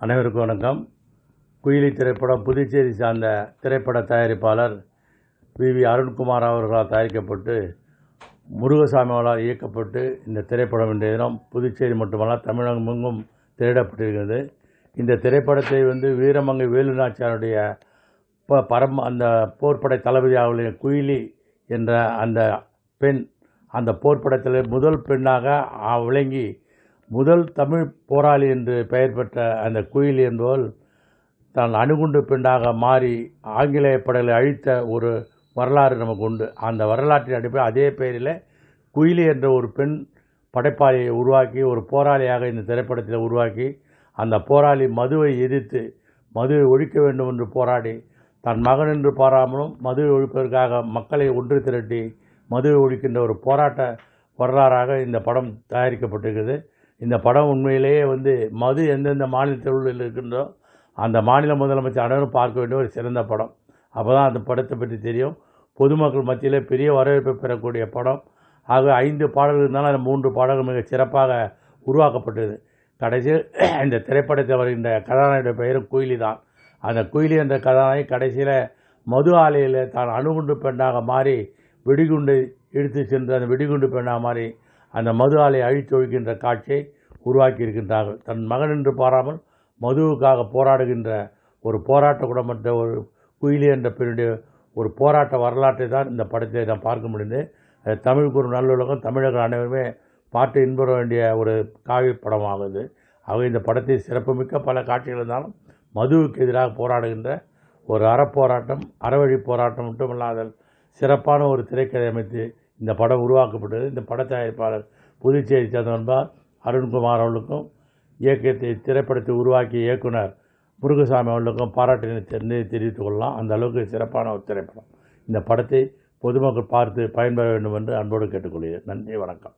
அனைவருக்கும் வணக்கம். குயிலி திரைப்படம் புதுச்சேரி சார்ந்த திரைப்பட தயாரிப்பாளர் வி. வி. அருண்குமார் அவர்களால் தயாரிக்கப்பட்டு முருகசாமி அவர்களால் இயக்கப்பட்டு இந்த திரைப்படம் இன்றைய தினம் புதுச்சேரி மட்டுமல்ல தமிழகம் எங்கும் திரையிடப்பட்டிருக்கிறது. இந்த திரைப்படத்தை வந்து வீரமங்கை வேலுநாச்சியாருடைய ப பரம் அந்த போர்ப்படை தளபதி அவருடைய குயிலி என்ற அந்த பெண் அந்த போர்ப்படத்தில் முதல் பெண்ணாக விளங்கி முதல் தமிழ் போராளி என்று பெயர் பெற்ற அந்த குயிலி என்பவள் தான் அணுகுண்டு பெண்ணாக மாறி ஆங்கிலேய படைகளை அழித்த ஒரு வரலாறு நமக்கு உண்டு. அந்த வரலாற்றின் அடிப்படையில் அதே பெயரில் குயிலி என்ற ஒரு பெண் படைப்பாளியை உருவாக்கி ஒரு போராளியாக இந்த திரைப்படத்தில் உருவாக்கி அந்த போராளி மதுவை எதிர்த்து மதுவை ஒழிக்க வேண்டும் என்று போராடி தன் மகன் என்று பாராமலும் மதுவை ஒழிப்பதற்காக மக்களை ஒன்று திரட்டி மதுவை ஒழிக்கின்ற ஒரு போராட்ட வரலாறாக இந்த படம் தயாரிக்கப்பட்டிருக்கிறது. இந்த படம் உண்மையிலேயே வந்து மது எந்தெந்த மாநிலத்தில் இருக்கின்றோ அந்த மாநில முதலமைச்சர் அனைவரும் பார்க்க வேண்டிய ஒரு சிறந்த படம். அப்போ தான் அந்த படத்தை பற்றி தெரியும். பொதுமக்கள் மத்தியில் பெரிய வரவேற்பை பெறக்கூடிய படம். ஆக ஐந்து பாடல்கள் இருந்தாலும் அந்த மூன்று பாடல்கள் மிக சிறப்பாக உருவாக்கப்பட்டது. கடைசியில் இந்த திரைப்படத்தில் வருகின்ற கதாநாயகனுடைய பெயரும் குயிலி தான். அந்த குயிலி என்ற கதாநாயகி கடைசியில் மது ஆலையில் தான் அணுகுண்டு பெண்ணாக மாறி வெடிகுண்டு இழுத்து சென்று அந்த வெடிகுண்டு பெண்ணாக மாறி அந்த மது ஆலை அழித்து ஒழிக்கின்ற காட்சியை உருவாக்கி இருக்கின்றார்கள் தன் மகன் என்று பாராமல் மதுவுக்காக போராடுகின்ற ஒரு போராட்ட குடமற்ற ஒரு குயிலி என்ற பெண்ணுடைய ஒரு போராட்ட வரலாற்றை தான் இந்த படத்தை நான் பார்க்க முடிந்தது. அது தமிழுக்கு ஒரு நல்லுலகம் தமிழர்கள் அனைவருமே பார்த்து இன்புற வேண்டிய ஒரு காவி படமாகுது. ஆக இந்த படத்தை சிறப்புமிக்க பல காட்சிகள் இருந்தாலும் மதுவுக்கு எதிராக போராடுகின்ற ஒரு அறப்போராட்டம் அறவழி போராட்டம் மட்டுமல்லாத சிறப்பான ஒரு திரைக்கதை அமைத்து இந்த படம் உருவாக்கப்பட்டது. இந்த பட தயாரிப்பாளர் புதுச்சேரி சேர்ந்தவன்பார் அருண்குமார் அவர்களுக்கும் இயக்கத்தை திரைப்படத்தை உருவாக்கிய இயக்குனர் முருகசாமி அவர்களுக்கும் பாராட்டினை தெரி- தெரிவித்துக் கொள்ளலாம். அந்த அளவுக்கு சிறப்பான ஒரு திரைப்படம். இந்த படத்தை பொதுமக்கள் பார்த்து பயன்பெற வேண்டும் என்று அன்போடு கேட்டுக்கொள்கிறேன். நன்றி வணக்கம்.